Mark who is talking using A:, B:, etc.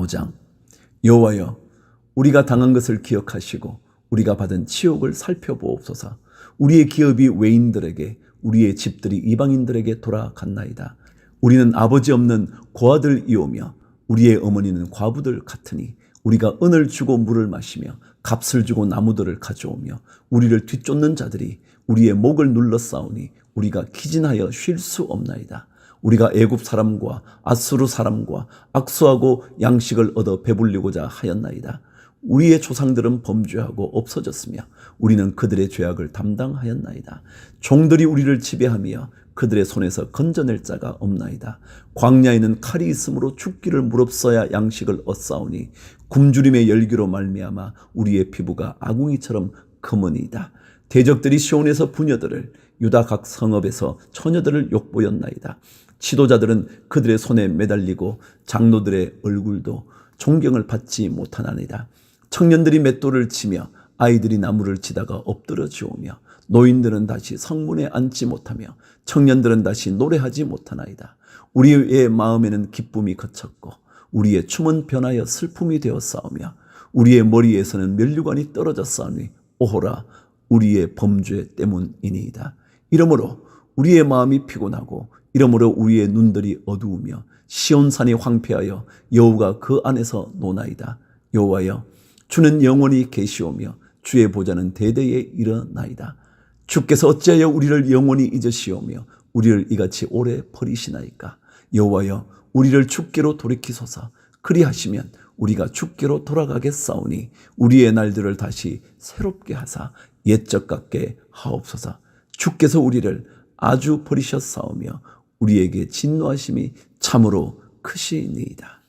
A: 5장. 여호와여 우리가 당한 것을 기억하시고 우리가 받은 치욕을 살펴보옵소서. 우리의 기업이 외인들에게 우리의 집들이 이방인들에게 돌아갔나이다. 우리는 아버지 없는 고아들이오며 우리의 어머니는 과부들 같으니 우리가 은을 주고 물을 마시며 값을 주고 나무들을 가져오며 우리를 뒤쫓는 자들이 우리의 목을 눌러 싸우니 우리가 기진하여 쉴 수 없나이다. 우리가 애굽 사람과 아수르 사람과 악수하고 양식을 얻어 배불리고자 하였나이다. 우리의 조상들은 범죄하고 없어졌으며 우리는 그들의 죄악을 담당하였나이다. 종들이 우리를 지배하며 그들의 손에서 건져낼 자가 없나이다. 광야에는 칼이 있으므로 죽기를 무릅써야 양식을 얻사오니 굶주림의 열기로 말미암아 우리의 피부가 아궁이처럼 검으니이다. 대적들이 시온에서 부녀들을 유다 각 성읍에서 처녀들을 욕보였나이다. 지도자들은 그들의 손에 매달리고 장로들의 얼굴도 존경을 받지 못하나이다. 청년들이 맷돌을 치며 아이들이 나무를 치다가 엎드려 지오며 노인들은 다시 성문에 앉지 못하며 청년들은 다시 노래하지 못하나이다. 우리의 마음에는 기쁨이 그쳤고 우리의 춤은 변하여 슬픔이 되어 싸우며 우리의 머리에서는 면류관이 떨어져 싸우니 오호라 우리의 범죄 때문이니이다. 이러므로 우리의 마음이 피곤하고 이러므로 우리의 눈들이 어두우며 시온산이 황폐하여 여호가 그 안에서 노나이다. 여호와여 주는 영원히 계시오며 주의 보좌는 대대에 일어나이다. 주께서 어찌하여 우리를 영원히 잊으시오며 우리를 이같이 오래 버리시나이까 여호와여 우리를 주께로 돌이키소서 그리하시면 우리가 주께로 돌아가겠사오니 우리의 날들을 다시 새롭게 하사 옛적 같게 하옵소서 주께서 우리를 아주 버리셨사오며 우리에게 진노하심이 참으로 크시니이다.